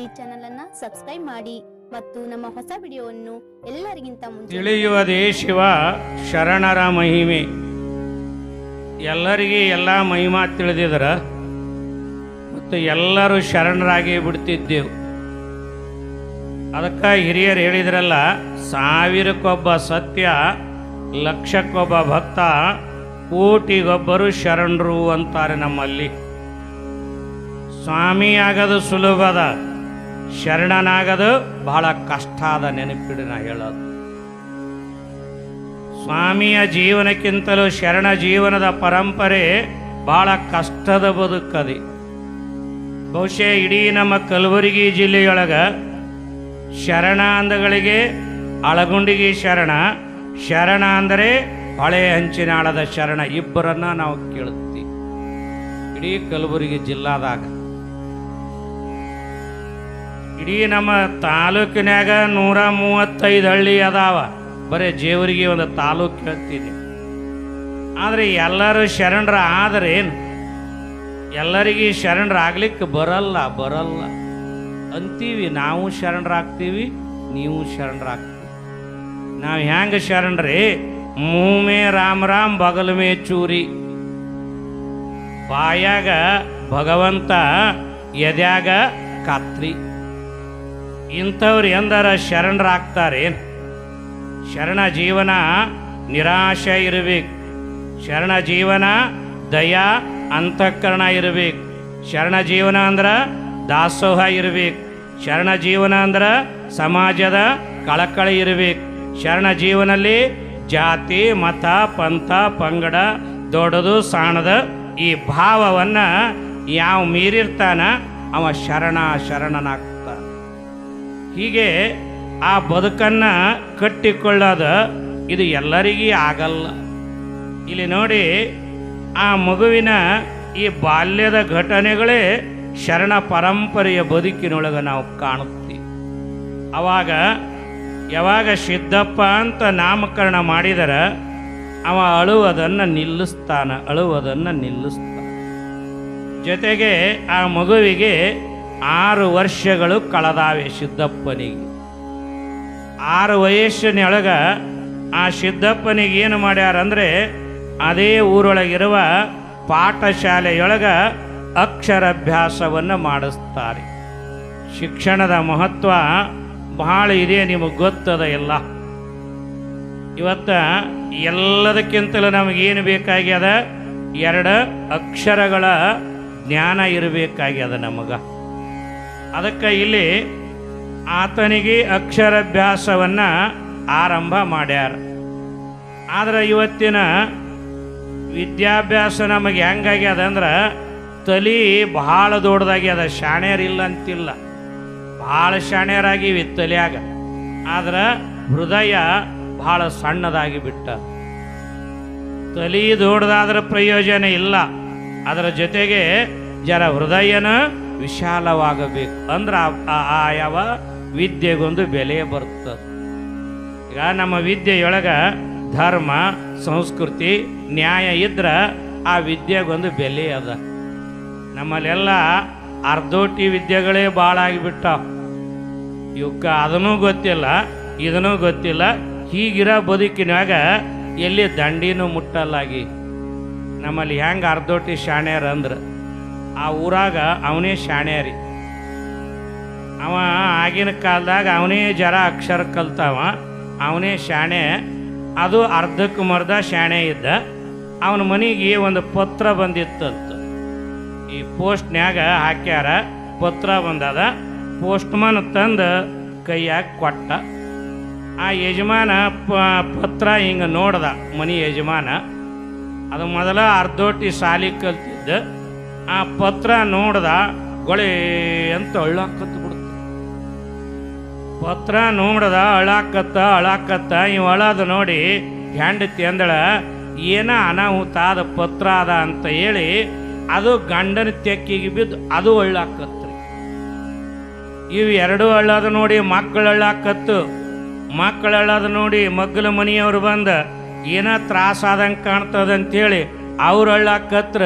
ಈ ಚಾನೆಲ್ ಅನ್ನ ಸಬ್ಸ್ಕ್ರೈಬ್ ಮಾಡಿ ಮತ್ತು ನಮ್ಮ ಹೊಸ ವಿಡಿಯೋವನ್ನು ಎಲ್ಲರಿಗಿಂತ ಮುಂಚೆ ತಿಳಿಯುವುದೇ ಶಿವ ಶರಣರ ಮಹಿಮೆ. ಎಲ್ಲರಿಗೆ ಎಲ್ಲ ಮಹಿಮಾ ತಿಳಿದಿದ್ರ ಮತ್ತು ಎಲ್ಲರೂ ಶರಣರಾಗಿ ಬಿಡ್ತಿದ್ದೆವು. ಅದಕ್ಕೆ ಹಿರಿಯರು ಹೇಳಿದ್ರಲ್ಲ, ಸಾವಿರಕ್ಕೊಬ್ಬ ಸತ್ಯ, ಲಕ್ಷಕ್ಕೊಬ್ಬ ಭಕ್ತ, ಕೋಟಿಗೊಬ್ಬರು ಶರಣರು ಅಂತಾರೆ ನಮ್ಮಲ್ಲಿ. ಸ್ವಾಮಿ ಆಗೋದು ಸುಲಭದ. ಶರಣನಾಗದು ಬಹಳ ಕಷ್ಟ ಆದ ನೆನಪಿಡಿ ನಾ ಹೇಳೋದು. ಸ್ವಾಮಿಯ ಜೀವನಕ್ಕಿಂತಲೂ ಶರಣ ಜೀವನದ ಪರಂಪರೆ ಬಹಳ ಕಷ್ಟದ ಬದುಕದೆ ಬಹುಶಃ ಇಡೀ ನಮ್ಮ ಕಲಬುರಗಿ ಜಿಲ್ಲೆಯೊಳಗ ಶರಣ ಅಂದಗಳಿಗೆ ಅಳಗುಂಡಿಗಿ ಶರಣ ಶರಣ ಅಂದರೆ ಹಳೆ ಹಂಚಿನಾಳದ ಶರಣ ಇಬ್ಬರನ್ನ ನಾವು ಕೇಳುತ್ತೀವಿ. ಇಡೀ ಕಲಬುರಗಿ ಜಿಲ್ಲಾದಾಗ. ಇಡೀ ನಮ್ಮ ತಾಲೂಕಿನ್ಯಾಗ ನೂರ ಮೂವತ್ತೈದು ಹಳ್ಳಿ ಅದಾವ. ಬರೀ ಜೇವರಿಗೆ ಒಂದು ತಾಲೂಕು ಹೇಳ್ತೀನಿ. ಆದರೆ ಎಲ್ಲರೂ ಶರಣರ ಆದರೆ ಏನು ಎಲ್ಲರಿಗೆ ಶರಣರಾಗ್ಲಿಕ್ಕೆ ಬರಲ್ಲ ಬರಲ್ಲ. ಅಂತೀವಿ, ನಾವು ಶರಣರಾಗ್ತೀವಿ, ನೀವು ಶರಣರಾಗ್ತೀವಿ ನಾವು ಹೆಂಗೆ ಶರಣರೇ? ಮೂಮೆ ರಾಮ್ ರಾಮ್ ಬಗಲ್ ಮೇ ಚೂರಿ. ಬಾಯಾಗ ಭಗವಂತ, ಎದ್ಯಾಗ ಕಾತ್ರಿ ಇಂಥವ್ರು ಎಂದರ ಶರಣರಾಗ್ತಾರೇನು ಶರಣ ಜೀವನ ನಿರಾಶೆ ಇರಬೇಕು. ಶರಣ ಜೀವನ ದಯಾ ಅಂತಃಕರಣ ಇರಬೇಕು. ಶರಣ ಜೀವನ ಅಂದ್ರೆ ದಾಸೋಹ ಇರಬೇಕು. ಶರಣ ಜೀವನ ಅಂದ್ರೆ ಸಮಾಜದ ಕಳಕಳಿ ಇರಬೇಕು. ಶರಣ ಜೀವನಲ್ಲಿ ಜಾತಿ, ಮತ, ಪಂಥ, ಪಂಗಡ, ದೊಡ್ಡದು, ಸಾಣದ ಈ ಭಾವವನ್ನು ಯಾವ ಮೀರಿರ್ತಾನ ಅವ ಶರಣ ಶರಣನಾಗ್ತಾನ. ಹೀಗೆ ಆ ಬದುಕನ್ನು ಕಟ್ಟಿಕೊಳ್ಳೋದು ಇದು ಎಲ್ಲರಿಗೂ ಆಗಲ್ಲ. ಇಲ್ಲಿ ನೋಡಿ ಆ ಮಗುವಿನ ಈ ಬಾಲ್ಯದ ಘಟನೆಗಳೇ ಶರಣ ಪರಂಪರೆಯ ಬದುಕಿನೊಳಗೆ ನಾವು ಕಾಣುತ್ತೀವಿ. ಅವಾಗ ಯಾವಾಗ ಸಿದ್ದಪ್ಪ ಅಂತ ನಾಮಕರಣ ಮಾಡಿದರ ಅವ ಅಳುವುದನ್ನು ನಿಲ್ಲಿಸ್ತಾನ ಅಳುವುದನ್ನು ನಿಲ್ಲಿಸ್ತಾನ. ಜೊತೆಗೆ ಆ ಮಗುವಿಗೆ ಆರು ವರ್ಷಗಳು ಕಳೆದಾವೆ ಸಿದ್ದಪ್ಪನಿಗೆ. ಆರು ವಯಸ್ಸಿನೊಳಗ ಆ ಸಿದ್ದಪ್ಪನಿಗೆ ಏನು ಮಾಡ್ಯಾರಂದ್ರೆ ಅದೇ ಊರೊಳಗಿರುವ ಪಾಠಶಾಲೆಯೊಳಗ ಅಕ್ಷರಾಭ್ಯಾಸವನ್ನು ಮಾಡಿಸ್ತಾರೆ. ಶಿಕ್ಷಣದ ಮಹತ್ವ ಬಹಳ ಇದೆ ನಿಮಗೆ ಗೊತ್ತದ ಎಲ್ಲ. ಇವತ್ತ ಎಲ್ಲದಕ್ಕಿಂತಲೂ ನಮಗೇನು ಬೇಕಾಗ್ಯದ? ಎರಡು ಅಕ್ಷರಗಳ ಜ್ಞಾನ ಇರಬೇಕಾಗ್ಯದ ನಮಗೆ. ಅದಕ್ಕೆ ಇಲ್ಲಿ ಆತನಿಗೆ ಅಕ್ಷರಾಭ್ಯಾಸವನ್ನು ಆರಂಭ ಮಾಡ್ಯಾರ. ಆದರೆ ಇವತ್ತಿನ ವಿದ್ಯಾಭ್ಯಾಸ ನಮಗೆ ಹೆಂಗಾಗ್ಯದ ಅಂದ್ರೆ ತಲಿ ಭಾಳ ದೊಡ್ಡದಾಗ್ಯದ ಶಾಣ್ಯರಿಲ್ಲ ಅಂತಿಲ್ಲ. ಭಾಳ ಶಾಣ್ಯರಾಗಿವಿ ತಲೆಯಾಗ. ಆದ್ರೆ ಹೃದಯ ಭಾಳ ಸಣ್ಣದಾಗಿ ಬಿಟ್ಟ. ತಲಿ ದೊಡ್ಡದಾದ್ರ ಪ್ರಯೋಜನ ಇಲ್ಲ. ಅದರ ಜೊತೆಗೆ ಜರ ಹೃದಯನ ವಿಶಾಲವಾಗಬೇಕು. ಅಂದ್ರೆ ಆ- ವಿದ್ಯೆಗೊಂದು ಬೆಲೆ ಬರ್ತದೆ ಈಗ ನಮ್ಮ ವಿದ್ಯೆಯೊಳಗ ಧರ್ಮ, ಸಂಸ್ಕೃತಿ, ನ್ಯಾಯ ಇದ್ರ ಆ ವಿದ್ಯೆಗೊಂದು ಬೆಲೆ ಅದ. ನಮ್ಮಲ್ಲೆಲ್ಲ ಅರ್ಧೋಟಿ ವಿದ್ಯೆಗಳೇ ಭಾಳ ಆಗಿಬಿಟ್ಟಾವ. ಇವಕ್ಕ ಅದನ್ನೂ ಗೊತ್ತಿಲ್ಲ, ಇದನ್ನೂ ಗೊತ್ತಿಲ್ಲ, ಹೀಗಿರೋ ಬದುಕಿನಾಗ ಎಲ್ಲಿ ದಂಡಿನೂ ಮುಟ್ಟಲ್ಲಾಗಿ. ನಮ್ಮಲ್ಲಿ ಹೆಂಗೆ ಅರ್ಧೋಟಿ ಶಾಣ್ಯರ ಅಂದ್ರೆ ಆ ಊರಾಗ ಅವನೇ ಶಾಣ್ಯಾರಿ ಅವ ಆಗಿನ ಕಾಲದಾಗ ಅವನೇ ಜರ ಅಕ್ಷರ ಕಲ್ತವ, ಅವನೇ ಶಾಣೆ. ಅದು ಅರ್ಧಕ್ಕೆ ಮರ್ಧ ಶಾಣೆ ಇದ್ದ. ಅವನ ಮನೆಗೆ ಒಂದು ಪತ್ರ ಬಂದಿತ್ತಂತ. ಈ ಪೋಸ್ಟ್ನ್ಯಾಗ ಹಾಕ್ಯಾರ, ಪತ್ರ ಬಂದದ. ಪೋಸ್ಟ್ಮನ್ ತಂದು ಕೈಯಾಗ ಕೊಟ್ಟ. ಆ ಯಜಮಾನ ಪತ್ರ ಹಿಂಗೆ ನೋಡ್ದ ಮನೆ ಯಜಮಾನ. ಅದು ಮೊದಲ ಅರ್ಧೋಟಿ ಸಾಲಿ ಕಲ್ತಿದ್ದ. ಆ ಪತ್ರ ನೋಡ್ದ ಗೊಳೆ ಅಂತ ಅಳ್ಳಾಕತ್ತು ಬಿಡುತ್ತೆ ಪತ್ರ ನೋಡ್ದ ಅಳಾಕತ್ತ ಅಳಾಕತ್ತ ಇವ್ ಅಳೋದು ನೋಡಿ ಹೆಂಡತಿ ಅಂದಳ, ಏನ ಅನಾಹುತ ಆದ ಪತ್ರ ಅದ ಅಂತ ಹೇಳಿ ಅದು ಗಂಡನ ತೆಕ್ಕಿಗೆ ಬಿದ್ದು ಅದು ಅಳ್ಳಾಕತ್ರಿ. ಇವು ಎರಡು ಅಳ್ಳದು ನೋಡಿ ಮಕ್ಕಳು ಅಳ್ಳಾಕತ್ತು. ಮಕ್ಕಳು ಅಳ್ಳದು ನೋಡಿ ಮಗ್ಗಲ ಮನೆಯವ್ರು ಬಂದ, ಏನ ತ್ರಾಸಾದಂಗೆ ಹೇಳಿ ಅವ್ರು ಅಳ್ಳಾಕತ್ರ.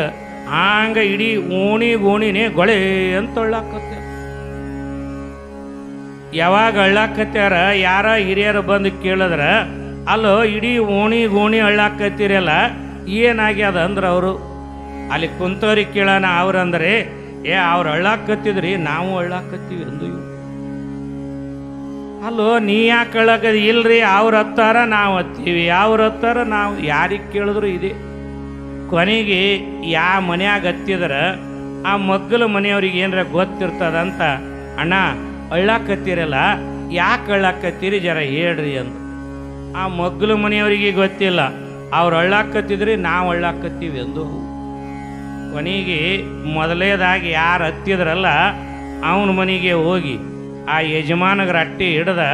ಹಂಗ ಇಡೀ ಓಣಿ ಗೋಣಿನೇ ಗೊಳೆ ಅಂತ ಅಳ್ಳಾಕತ್ತ ಯಾವಾಗ ಅಳ್ಳಾಕತ್ಯಾರ, ಯಾರ ಹಿರಿಯರು ಬಂದು ಕೇಳಿದ್ರ, ಅಲ್ಲೋ ಇಡೀ ಓಣಿ ಗೋಣಿ ಅಳ್ಳಾಕತ್ತೀರಲ್ಲ, ಏನಾಗ್ಯದ ಅಂದ್ರೆ ಅವರು? ಅಲ್ಲಿ ಕುಂತವ್ರಿಗೆ ಕೇಳೋಣ ಅವ್ರಂದ್ರೆ ಏ, ಅವ್ರು ಅಳ್ಳಾಕತ್ತಿದ್ರಿ, ನಾವು ಅಳ್ಳಾಕತ್ತೀವಿ ಅಂದು. ಅಲ್ಲೋ, ನೀ ಯಾಕೆ ಅಳ್ಳಾಕದಿ ಇಲ್ರಿ, ಅವ್ರ ಹತ್ತಾರ ನಾವು ಹತ್ತೀವಿ, ಅವ್ರ ಹತ್ತಾರ ನಾವು, ಯಾರಿಗೆ ಕೇಳಿದ್ರು ಇದೆ. ಕೊನೆಗೆ ಯಾ ಮನ್ಯಾಗ ಹತ್ತಿದ್ರೆ, ಆ ಮಗ್ಗಲ ಮನೆಯವ್ರಿಗೆ ಏನರ ಗೊತ್ತಿರ್ತದಂತ, ಅಣ್ಣ, ಅಳ್ಳಾಕತ್ತೀರಲ್ಲ, ಯಾಕೆ ಅಳ್ಳಾಕತ್ತೀರಿ ಜರ ಹೇಳ್ರಿ ಅಂತ ಆ ಮಗ್ಗಲ ಮನೆಯವರಿಗೆ ಗೊತ್ತಿಲ್ಲ, ಅವ್ರು ಅಳ್ಳಾಕತ್ತಿದ್ರಿ ನಾವು ಅಳ್ಳಾಕತ್ತೀವಿ ಎಂದು. ಕೊನೆಗೆ ಮೊದಲೇದಾಗಿ ಯಾರು ಹತ್ತಿದ್ರಲ್ಲ, ಅವನ ಮನೆಗೆ ಹೋಗಿ ಆ ಯಜಮಾನಗರ ಅಟ್ಟಿ ಹಿಡ್ದ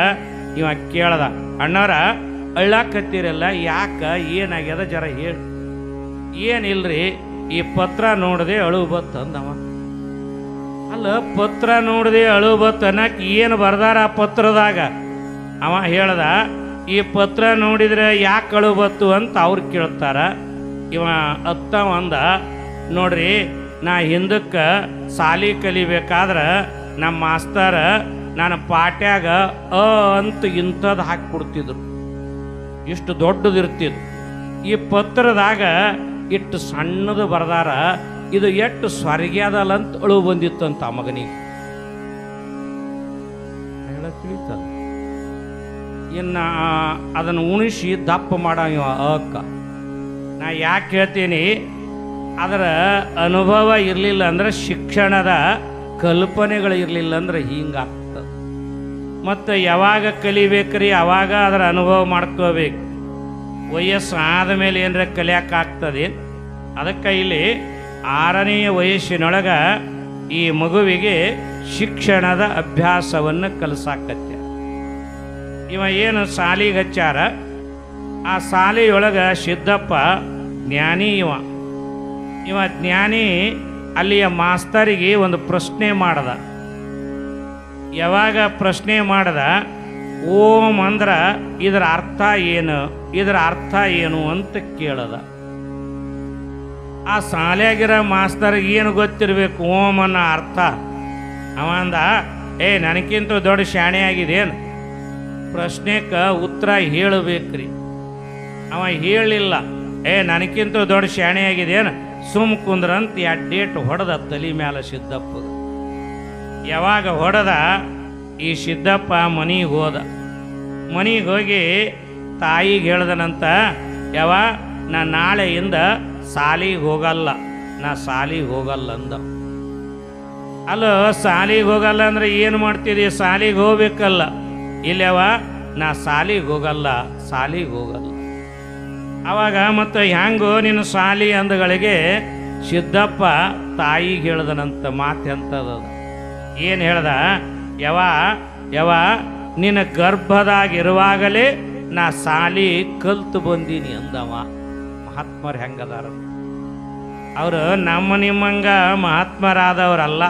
ಇವ ಕೇಳ್ದ ಅಣ್ಣವ್ರ ಅಳ್ಳಾಕತ್ತೀರಲ್ಲ, ಯಾಕೆ ಏನಾಗ್ಯದ ಜರ ಹೇಳಿ ಏನಿಲ್ರಿ? ಈ ಪತ್ರ ನೋಡದೆ ಅಳು ಬತ್ ಅಂದವ. ಅಲ್ಲ, ಪತ್ರ ನೋಡದೆ ಅಳು ಬತ್ ಅನ್ನಕ್ ಏನು ಬರ್ದಾರ ಆ ಪತ್ರದಾಗ? ಅವ ಹೇಳ್ದ, ಈ ಪತ್ರ ನೋಡಿದ್ರೆ ಯಾಕೆ ಅಳು ಬತ್ತು ಅಂತ ಅವ್ರು ಕೇಳ್ತಾರ. ಇವ ಅತ್ತ ಅಂದ ನೋಡ್ರಿ, ನಾ ಹಿಂದಕ್ಕೆ ಸಾಲಿ ಕಲಿಬೇಕಾದ್ರೆ ನಮ್ಮ ಮಾಸ್ತರ ನನ್ನ ಪಾಟ್ಯಾಗ ಅ ಅಂತ ಇಂಥದ್ದು ಹಾಕಿಬಿಡ್ತಿದ್ರು. ಇಷ್ಟು ದೊಡ್ಡದಿರ್ತಿದ್ರು ಈ ಪತ್ರದಾಗ ಇಟ್ಟು ಸಣ್ಣದು ಬರದಾರ ಇದು ಎಷ್ಟು ಸ್ವರ್ಗ್ಯಾದಲ್ಲ ಅಂತ ಅಳು ಅಂತ ಆ ಮಗನಿಗೆ. ಹೇಳ ತಿಳಿತಲ್ಲ. ಇನ್ನು ಅದನ್ನು ಉಣಿಸಿ ದಪ್ಪ ಮಾಡವ ಇವ ಅಕ್ಕ ನಾ ಯಾಕೆ ಹೇಳ್ತೀನಿ ಅದರ ಅನುಭವ ಇರಲಿಲ್ಲ ಅಂದ್ರೆ ಶಿಕ್ಷಣದ ಕಲ್ಪನೆಗಳು ಇರಲಿಲ್ಲ ಅಂದ್ರೆ ಹಿಂಗಾಗ್ತದೆ. ಮತ್ತು ಯಾವಾಗ ಕಲಿಬೇಕ್ರಿ ಅವಾಗ ಅದರ ಅನುಭವ ಮಾಡ್ಕೋಬೇಕು. ವಯಸ್ಸು ಆದಮೇಲೆ ಏನರ ಕಲಿಯೋಕ್ಕಾಗ್ತದೆ ಅದಕ್ಕೆ ಇಲ್ಲಿ ಆರನೆಯ ವಯಸ್ಸಿನೊಳಗೆ ಈ ಮಗುವಿಗೆ ಶಿಕ್ಷಣದ ಅಭ್ಯಾಸವನ್ನು ಕಲಿಸಾಕತ್ಯ ಇವ ಏನು ಸಾಲಿಗೆ ಹಚ್ಚಾರ ಆ ಶಾಲೆಯೊಳಗೆ ಸಿದ್ದಪ್ಪ ಜ್ಞಾನಿ ಇವ. ಇವ ಜ್ಞಾನಿ ಅಲ್ಲಿಯ ಮಾಸ್ತರಿಗೆ ಒಂದು ಪ್ರಶ್ನೆ ಮಾಡ್ದ. ಯಾವಾಗ ಪ್ರಶ್ನೆ ಮಾಡ್ದ? ಓಂ ಅಂದ್ರೆ ಇದರ ಅರ್ಥ ಏನು? ಇದರ ಅರ್ಥ ಏನು ಅಂತ ಕೇಳದ. ಆ ಶಾಲ್ಯಾಗಿರೋ ಮಾಸ್ತರ್ಗೆ ಏನು ಗೊತ್ತಿರಬೇಕು ಓಂ ಅನ್ನೋ ಅರ್ಥ? ಅವಂದ ಏ ನನಗಿಂತ ದೊಡ್ಡ ಶಾಣೆ ಆಗಿದೇನು ಪ್ರಶ್ನೆಕ ಉತ್ತರ ಹೇಳಬೇಕ್ರಿ. ಅವ ಹೇಳಿಲ್ಲ, ಏ ನನಗಿಂತ ದೊಡ್ಡ ಶಾಣೆ ಆಗಿದೇನು ಸುಮ್ ಕುಂದ್ರಂತ ಡೇಟ್ ಹೊಡೆದ ತಲೆ ಮೇಲೆ ಸಿದ್ದಪ್ಪ ಯಾವಾಗ ಹೊಡೆದ, ಈ ಸಿದ್ದಪ್ಪ ಮನಿಗೆ ಹೋದ. ಮನಿಗೆ ಹೋಗಿ ತಾಯಿಗೆ ಹೇಳ್ದನಂತ ಯಾವ ನಾ ನಾಳೆಯಿಂದ ಸಾಲಿಗೆ ಹೋಗಲ್ಲ, ನಾ ಸಾಲಿಗೆ ಹೋಗಲ್ಲ ಅಂದ. ಅಲ್ಲ ಸಾಲಿಗೆ ಹೋಗಲ್ಲ ಅಂದ್ರೆ ಏನು ಮಾಡ್ತಿದಿ ಸಾಲಿಗೆ ಹೋಗ್ಬೇಕಲ್ಲ. ಇಲ್ಲವ ನಾ ಸಾಲಿಗೆ ಹೋಗಲ್ಲ ಸಾಲಿಗೆ ಹೋಗಲ್ಲ. ಅವಾಗ ಮತ್ತು, ಹ್ಯಾಂಗೋ ನಿನ್ನ ಸಾಲಿ ಅಂದಗಳಿಗೆ ಸಿದ್ದಪ್ಪ ತಾಯಿಗೆ ಹೇಳ್ದನಂತ ಮಾತೆಂತದ ಏನು ಹೇಳ್ದ ಯವ ಯವ ನಿನ್ನ ಗರ್ಭದಾಗಿರುವಾಗಲೇ ನಾ ಸಾಲಿ ಕಲ್ತು ಬಂದೀನಿ ಅಂದವ. ಮಹಾತ್ಮರು ಹೆಂಗದಾರ? ಅವರು ನಮ್ಮ ನಿಮ್ಮಂಗ ಮಹಾತ್ಮರಾದವರಲ್ಲ.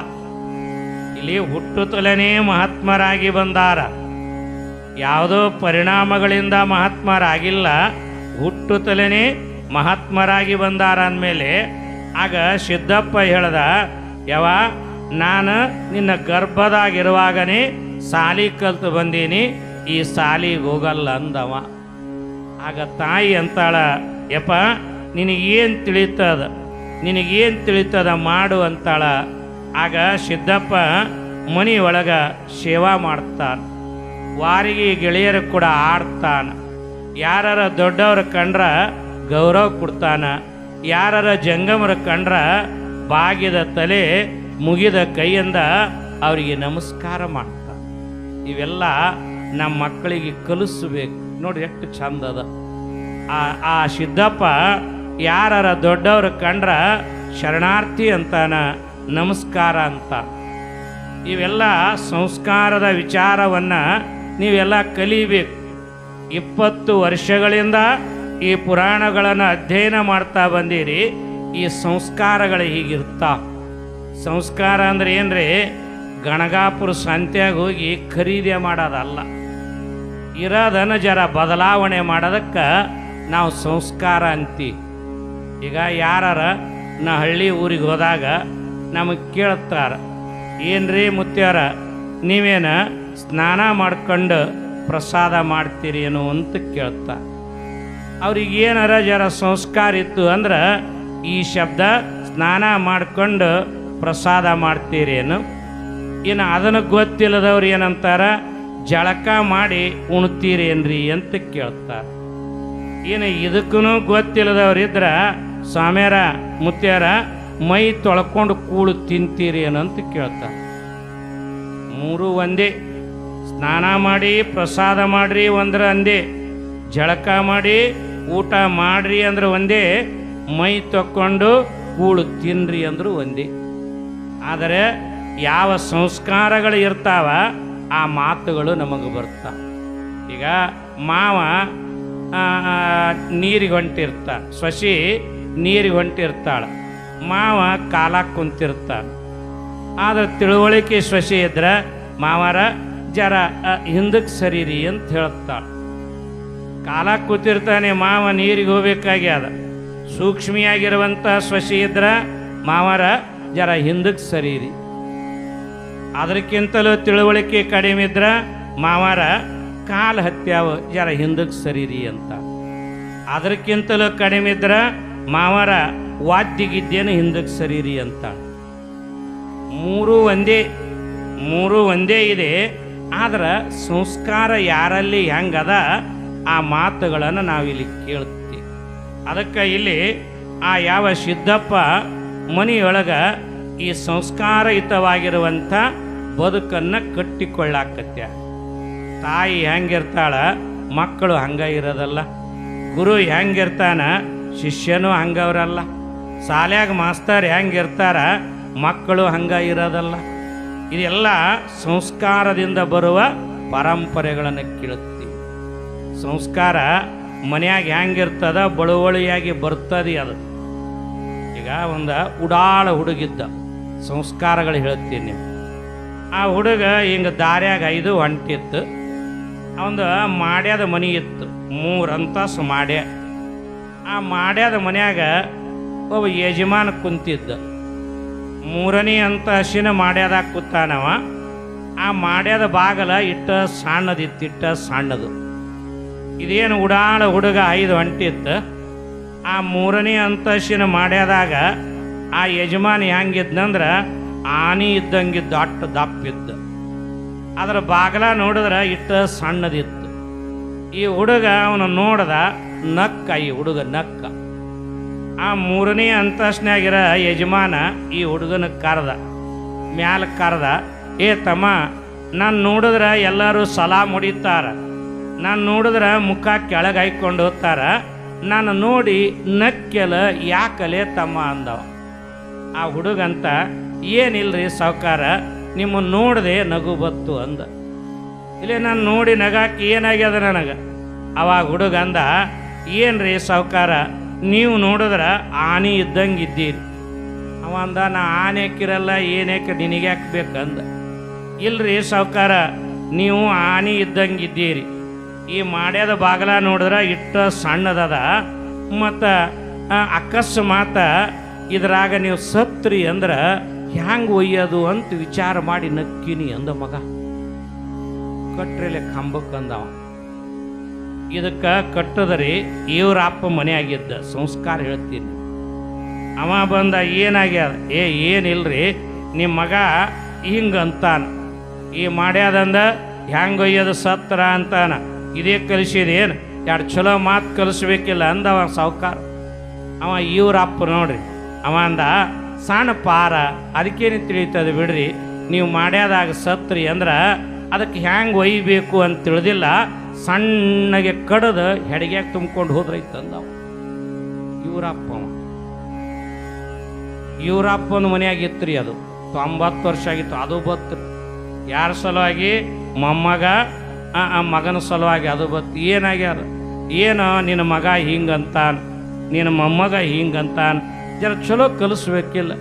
ಇಲ್ಲಿ ಹುಟ್ಟುತ್ತಲೇ ಮಹಾತ್ಮರಾಗಿ ಬಂದಾರ. ಯಾವುದೋ ಪರಿಣಾಮಗಳಿಂದ ಮಹಾತ್ಮರಾಗಿಲ್ಲ ಹುಟ್ಟುತ್ತಲೇ ಮಹಾತ್ಮರಾಗಿ ಬಂದಾರ ಅಂದಮೇಲೆ, ಆಗ ಸಿದ್ದಪ್ಪ ಹೇಳ್ದ ಯಾವ ನಾನು ನಿನ್ನ ಗರ್ಭದಾಗಿರುವಾಗನೇ ಸಾಲಿ ಕಲ್ತು ಬಂದೀನಿ ಈ ಸಾಲಿಗೆ ಹೋಗಲ್ಲ ಅಂದವ. ಆಗ ತಾಯಿ ಅಂತಾಳ, ಯಪ್ಪ, ನಿನಗೇನು ತಿಳಿತದ? ನಿನಗೇನು ತಿಳಿತದ ಮಾಡು ಅಂತಾಳ. ಆಗ ಸಿದ್ದಪ್ಪ ಮನಿ ಒಳಗೆ ಸೇವಾ ಮಾಡ್ತಾನೆ. ವಾರಿಗೆ ಗೆಳೆಯರು ಕೂಡ ಆಡ್ತಾನೆ. ಯಾರ ದೊಡ್ಡವ್ರ ಕಂಡ್ರ ಗೌರವ ಕೊಡ್ತಾನೆ. ಯಾರ ಜಂಗಮರ ಕಂಡ್ರ ಬಾಗಿದ ತಲೆ ಮುಗಿದ ಕೈಯಿಂದ ಅವರಿಗೆ ನಮಸ್ಕಾರ ಮಾಡ್ತಾನೆ. ಇವೆಲ್ಲ ನಮ್ಮ ಮಕ್ಕಳಿಗೆ ಕಲಿಸ್ಬೇಕು. ನೋಡಿ ಎಷ್ಟು ಚಂದ ಅದ. ಆ ಆ ಸಿದ್ದಪ್ಪ ಯಾರ ದೊಡ್ಡವ್ರು ಕಂಡ್ರ ಶರಣಾರ್ಥಿ ಅಂತಾನ, ನಮಸ್ಕಾರ ಅಂತ. ಇವೆಲ್ಲ ಸಂಸ್ಕಾರದ ವಿಚಾರವನ್ನು ನೀವೆಲ್ಲ ಕಲಿಬೇಕು. ಇಪ್ಪತ್ತು ವರ್ಷಗಳಿಂದ ಈ ಪುರಾಣಗಳನ್ನು ಅಧ್ಯಯನ ಮಾಡ್ತಾ ಬಂದೀರಿ. ಈ ಸಂಸ್ಕಾರಗಳು ಹೀಗಿರ್ತಾ ಸಂಸ್ಕಾರ ಅಂದ್ರೆ ಏನ್ರಿ? ಗಣಗಾಪುರ ಸಂತ್ಯಾಗ ಹೋಗಿ ಖರೀದಿ ಮಾಡೋದಲ್ಲ. ಇರೋದನ್ನು ಜರ ಬದಲಾವಣೆ ಮಾಡೋದಕ್ಕೆ ನಾವು ಸಂಸ್ಕಾರ ಅಂತಿ. ಈಗ ಯಾರಾರ ನಾ ಹಳ್ಳಿ ಊರಿಗೆ ಹೋದಾಗ ನಮಗೆ ಕೇಳುತ್ತಾರೆ ಏನ್ರಿ ಮುತ್ಯಾರ ನೀವೇನ ಸ್ನಾನ ಮಾಡ್ಕೊಂಡು ಪ್ರಸಾದ ಮಾಡ್ತೀರಿ ಏನು? ಅಂತ ಕೇಳ್ತಾ ಅವ್ರಿಗೆ ಏನಾರ ಜರ ಸಂಸ್ಕಾರ ಇತ್ತು ಅಂದ್ರೆ, ಈ ಶಬ್ದ ಸ್ನಾನ ಮಾಡ್ಕೊಂಡು ಪ್ರಸಾದ ಮಾಡ್ತೀರೇನು ಇನ್ನು ಅದನ್ನು ಗೊತ್ತಿಲ್ಲದವ್ರು ಏನಂತಾರ ಜಳಕ ಮಾಡಿ ಉಣ್ತೀರೇನ್ರಿ ಅಂತ ಕೇಳ್ತಾರೆ. ಏನು ಇದಕ್ಕೂ ಗೊತ್ತಿಲ್ಲದವ್ರಿದ್ರೆ ಸ್ವಾಮ್ಯಾರ, ಮುತ್ಯಾರ ಮೈ ತೊಳ್ಕೊಂಡು ಕೂಳು ತಿಂತೀರಿ ಅಂತ ಕೇಳ್ತಾರೆ. ಮೂರು ಒಂದೇ, ಸ್ನಾನ ಮಾಡಿ, ಪ್ರಸಾದ ಮಾಡ್ರಿ ಒಂದ್ರ ಅಂದೇ, ಜಳಕ ಮಾಡಿ, ಊಟ ಮಾಡ್ರಿ ಅಂದ್ರೆ ಒಂದೇ, ಮೈ ತೊಕ್ಕೊಂಡು ಕೂಳು ತಿನ್ರಿ ಅಂದ್ರು ಒಂದೇ. ಆದರೆ ಯಾವ ಸಂಸ್ಕಾರಗಳು ಇರ್ತಾವ ಆ ಮಾತುಗಳು ನಮಗೆ ಬರ್ತಾ. ಈಗ ಮಾವ ನೀರಿಗೆ ಹೊಂಟಿರ್ತ ಶಶಿ ನೀರಿಗೆ ಹೊಂಟಿರ್ತಾಳ ಮಾವ ಕಾಲ ಕುಂತಿರ್ತಾನೆ ಆದ್ರೆ ತಿಳುವಳಿಕೆ ಶಶಿ ಇದ್ರೆ ಮಾವರ ಜರ ಹಿಂದಕ್ಕೆ ಸರೀರಿ ಅಂತ ಹೇಳ್ತಾಳ ಕಾಲ ಕೂತಿರ್ತಾನೆ ಮಾವ ನೀರಿಗೆ ಹೋಗ್ಬೇಕಾಗ್ಯದ. ಸೂಕ್ಷ್ಮಿಯಾಗಿರುವಂಥ ಶಶಿ ಇದ್ರೆ ಮಾವರ ಜರ ಹಿಂದಕ್ಕೆ ಸರೀರಿ. ಅದಕ್ಕಿಂತಲೂ ತಿಳುವಳಿಕೆ ಕಡಿಮೆ ಇದ್ರೆ ಮಾವಾರ ಕಾಲು ಹತ್ಯಾವ, ಜರ ಹಿಂದಕ್ಕೆ ಸರೀರಿ ಅಂತ. ಅದಕ್ಕಿಂತಲೂ ಕಡಿಮೆ ಇದ್ರೆ ಮಾವಾರ ವಾದ್ಯಗಿದ್ದೇನು ಹಿಂದಕ್ಕೆ ಸರೀರಿ ಅಂತ. ಮೂರು ಒಂದೇ ಮೂರು ಒಂದೇ ಇದೆ, ಆದ್ರೆ ಸಂಸ್ಕಾರ ಯಾರಲ್ಲಿ ಹೆಂಗದ ಆ ಮಾತುಗಳನ್ನು ನಾವಿಲ್ಲಿ ಕೇಳ್ತೀವಿ. ಅದಕ್ಕೆ ಇಲ್ಲಿ ಆ ಯಾವ ಸಿದ್ದಪ್ಪ ಮನೆಯೊಳಗ ಈ ಸಂಸ್ಕಾರಯುತವಾಗಿರುವಂಥ ಬದುಕನ್ನು ಕಟ್ಟಿಕೊಳ್ಳಾಕತ್ಯ. ತಾಯಿ ಹೆಂಗಿರ್ತಾಳ, ಮಕ್ಕಳು ಹಂಗ ಇರೋದಲ್ಲ. ಗುರು ಹೆಂಗಿರ್ತಾನ, ಶಿಷ್ಯನೂ ಹಂಗವ್ರಲ್ಲ. ಶಾಲ್ಯಾಗ ಮಾಸ್ತರ್ ಹೆಂಗಿರ್ತಾರ, ಮಕ್ಕಳು ಹಂಗ ಇರೋದಲ್ಲ. ಇದೆಲ್ಲ ಸಂಸ್ಕಾರದಿಂದ ಬರುವ ಪರಂಪರೆಗಳನ್ನು ಕೇಳುತ್ತೀವಿ ಸಂಸ್ಕಾರ ಮನೆಯಾಗ ಹೆಂಗಿರ್ತದ, ಬಳುವಳಿಯಾಗಿ ಬರ್ತದೆ ಅದು. ಈಗ ಒಂದು ಉಡಾಳ ಹುಡುಗಿದ್ದ. ಸಂಸ್ಕಾರಗಳು ಹೇಳ್ತೀನಿ ಆ ಹುಡುಗ ಹಿಂಗೆ ದಾರ್ಯಾಗ ಐದು ಹೊಂಟಿತ್ತು ಅವಂದು ಮಾಡ್ಯಾದ ಮನೆ ಇತ್ತು. ಮೂರು ಅಂತಸ್ತು ಮಾಡ್ಯ. ಆ ಮಾಡ್ಯಾದ ಮನ್ಯಾಗ ಒಬ್ಬ ಯಜಮಾನ ಕುಂತಿದ್ದ. ಮೂರನೇ ಅಂತಸ್ತಿನ ಮಾಡ್ಯಾದ ಕೂತಾನವ. ಆ ಮಾಡ್ಯಾದ ಬಾಗಲ ಇಟ್ಟ ಸಣ್ಣದಿತ್ತು, ಇಟ್ಟ ಸಣ್ಣದು. ಇದೇನು ಉಡಾಳ ಹುಡುಗ ಐದು ಹೊಂಟಿತ್ತು ಆ ಮೂರನೇ ಅಂತಸ್ತಿನ ಮಾಡ್ಯಾದಾಗ ಆ ಯಜಮಾನಿ ಹೆಂಗಿದ್ನಂದ್ರೆ ಆನಿ ಇದ್ದಂಗಿದ್ದ ಅಟ್ಟು ದಪ್ಪಿದ್ದ. ಅದರ ಬಾಗಲ ನೋಡಿದ್ರೆ ಇಟ್ಟ ಸಣ್ಣದಿತ್ತು. ಈ ಹುಡುಗ ಅವನು ನೋಡ್ದ ನಕ್ಕ ಈ ಹುಡುಗ ನಕ್ಕ. ಆ ಮೂರನೇ ಅಂತಸ್ನಾಗಿರೋ ಯಜಮಾನ ಈ ಹುಡುಗನ ಕರೆದ. ಮ್ಯಾಲ ಕರೆದ, ಏ ತಮ್ಮ, ನಾನು ನೋಡಿದ್ರೆ ಎಲ್ಲರೂ ಸಲಾ ಮುಡಿತಾರೆ ನಾನು ನೋಡಿದ್ರೆ ಮುಖ ಕೆಳಗೆ ಹಾಕ್ಕೊಂಡು ಹೋಗ್ತಾರ. ನಾನು ನೋಡಿ ನಕ್ಕೆಲ ಯಾಕಲೆ ತಮ್ಮ ಅಂದವ. ಆ ಹುಡುಗಂತ, ಏನಿಲ್ರಿ ಸಾವುಕಾರ ನಿಮ್ಮ ನೋಡದೆ ನಗು ಬತ್ತು ಅಂದ. ಇಲ್ಲೇ ನಾನು ನೋಡಿ ನಗಾಕಿ ಏನಾಗ್ಯದ ನನಗೆ? ಅವಾಗ ಹುಡುಗ ಅಂದ, ಏನ್ರಿ ಸಾವುಕಾರ, ನೀವು ನೋಡಿದ್ರೆ ಆನೆ ಇದ್ದಂಗೆ ಇದ್ದೀರಿ ಅವ ಅಂದ, ನಾ ಆನೆ ಹಾಕಿರಲ್ಲ ಏನೇಕ ನಿನಗೆ ಹಾಕ್ಬೇಕಂದ ಇಲ್ರಿ ಸಾವುಕಾರ, ನೀವು ಆನೆ ಇದ್ದಂಗೆ ಇದ್ದೀರಿ ಈ ಮಾಡ್ಯದ ಬಾಗಲ ನೋಡಿದ್ರೆ ಇಟ್ಟ ಸಣ್ಣದದ, ಮತ್ತು ಅಕಸ್ಮಾತ ಇದ್ರಾಗ ನೀವು ಸತ್ರಿ ಅಂದ್ರೆ ಹ್ಯಾಂಗೆ ಒಯ್ಯೋದು ಅಂತ ವಿಚಾರ ಮಾಡಿ ನಕ್ಕಿನಿ ಅಂದ ಮಗ. ಕಟ್ರೆಲೆ ಕಂಬಕ್ಕಂದವ ಇದಕ್ಕೆ ಕಟ್ಟದ್ರಿ ಇವ್ರ ಅಪ್ಪ ಮನೆ ಆಗಿದ್ದ ಸಂಸ್ಕಾರ ಹೇಳ್ತೀನಿ. ಅವ ಬಂದ ಏನಾಗ್ಯದ? ಏ, ಏನಿಲ್ರಿ? ನಿಮ್ಮ ಮಗ ಹಿಂಗಂತಾನ ಈ ಮಾಡ್ಯಾದಂದ ಹ್ಯಾಂಗ ಒಯ್ಯೋದು ಸತ್ರ ಅಂತಾನ. ಇದೇ ಕಲಿಸಿದೇನು ಎರಡು ಚಲೋ ಮಾತು ಕಲಿಸ್ಬೇಕಿಲ್ಲ ಅಂದವ ಸಾವುಕಾರ. ಅವ ಇವ್ರ ಅಪ್ಪ ನೋಡ್ರಿ. ಅವ ಅಂದ ಸಣ್ಣ ಪಾರ ಅದಕ್ಕೇನು ತಿಳಿತದೆ ಬಿಡ್ರಿ. ನೀವು ಮಾಡ್ಯಾದಾಗ ಸತ್ರಿ ಅಂದ್ರೆ ಅದಕ್ಕೆ ಹ್ಯಾಂಗೆ ಒಯ್ಯಬೇಕು ಅಂತ ತಿಳಿದಿಲ್ಲ. ಸಣ್ಣಗೆ ಕಡದು ಹೆಡಗ್ಯಾಗ ತುಂಬ್ಕೊಂಡು ಹೋದ್ರೆ ಅಂದವ ಇವರಪ್ಪನ ಅವ. ಒಂದು ಮನೆಯಾಗ ಇತ್ರಿ ಅದು. ತೊಂಬತ್ತು ವರ್ಷ ಆಗಿತ್ತು, ಅದು ಬತ್ತು. ಯಾರ ಸಲುವಾಗಿ? ಮೊಮ್ಮಗ ಮಗನ ಸಲುವಾಗಿ ಅದು ಬತ್ತು. ಏನಾಗ್ಯಾರ ಏನು, ನಿನ್ನ ಮಗ ಹಿಂಗಂತಾನ, ನಿನ್ನ ಮೊಮ್ಮಗ ಹಿಂಗಂತಾನ ಜರ ಚಲೋ ಕಲಿಸ್ಬೇಕಿಲ್ಲ.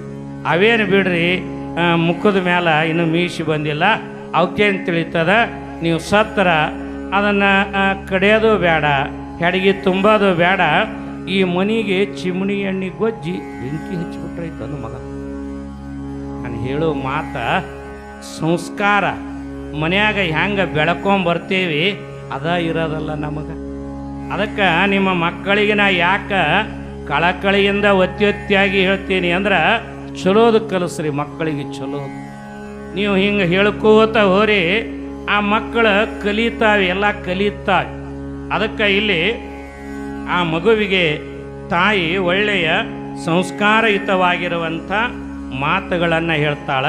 ಅವೇನು ಬಿಡ್ರಿ ಮುಖದ ಮೇಲೆ ಇನ್ನು ಮೀಸಿ ಬಂದಿಲ್ಲ. ಅವಕ್ಕೇನು ತಿಳಿತದ? ನೀವು ಸತ್ತರ, ಅದನ್ನು ಕಡಿಯೋದು ಬೇಡ, ಹೆಡಗಿ ತುಂಬೋದು ಬೇಡ. ಈ ಮನೆಗೆ ಚಿಮಣಿ ಎಣ್ಣೆ ಗೊಜ್ಜಿ ಬೆಂಕಿ ಹಚ್ಚಿಬಿಟ್ರೈತೆ ಅಂದ ಮಗ. ನಾನು ಹೇಳೋ ಮಾತ, ಸಂಸ್ಕಾರ. ಮನ್ಯಾಗ ಹೆಂಗೆ ಬೆಳ್ಕೊಂಬರ್ತೀವಿ ಅದ ಇರೋದಲ್ಲ ನಮಗೆ. ಅದಕ್ಕೆ ನಿಮ್ಮ ಮಕ್ಕಳಿಗೆ ನಾ ಯಾಕೆ ಕಳಕಳಿಯಿಂದ ಒತ್ತಿ ಒತ್ತಿಯಾಗಿ ಹೇಳ್ತೀನಿ ಅಂದ್ರೆ ಚಲೋದು ಕಲಿಸ್ರಿ, ಮಕ್ಕಳಿಗೆ ಚಲೋ. ನೀವು ಹಿಂಗೆ ಹೇಳ್ಕೋತ ಹೋರಿ, ಆ ಮಕ್ಕಳು ಕಲಿತಾವೆ, ಎಲ್ಲ ಕಲಿತಾವೆ ಅದಕ್ಕೆ ಇಲ್ಲಿ ಆ ಮಗುವಿಗೆ ತಾಯಿ ಒಳ್ಳೆಯ ಸಂಸ್ಕಾರಯುತವಾಗಿರುವಂಥ ಮಾತುಗಳನ್ನು ಹೇಳ್ತಾಳೆ.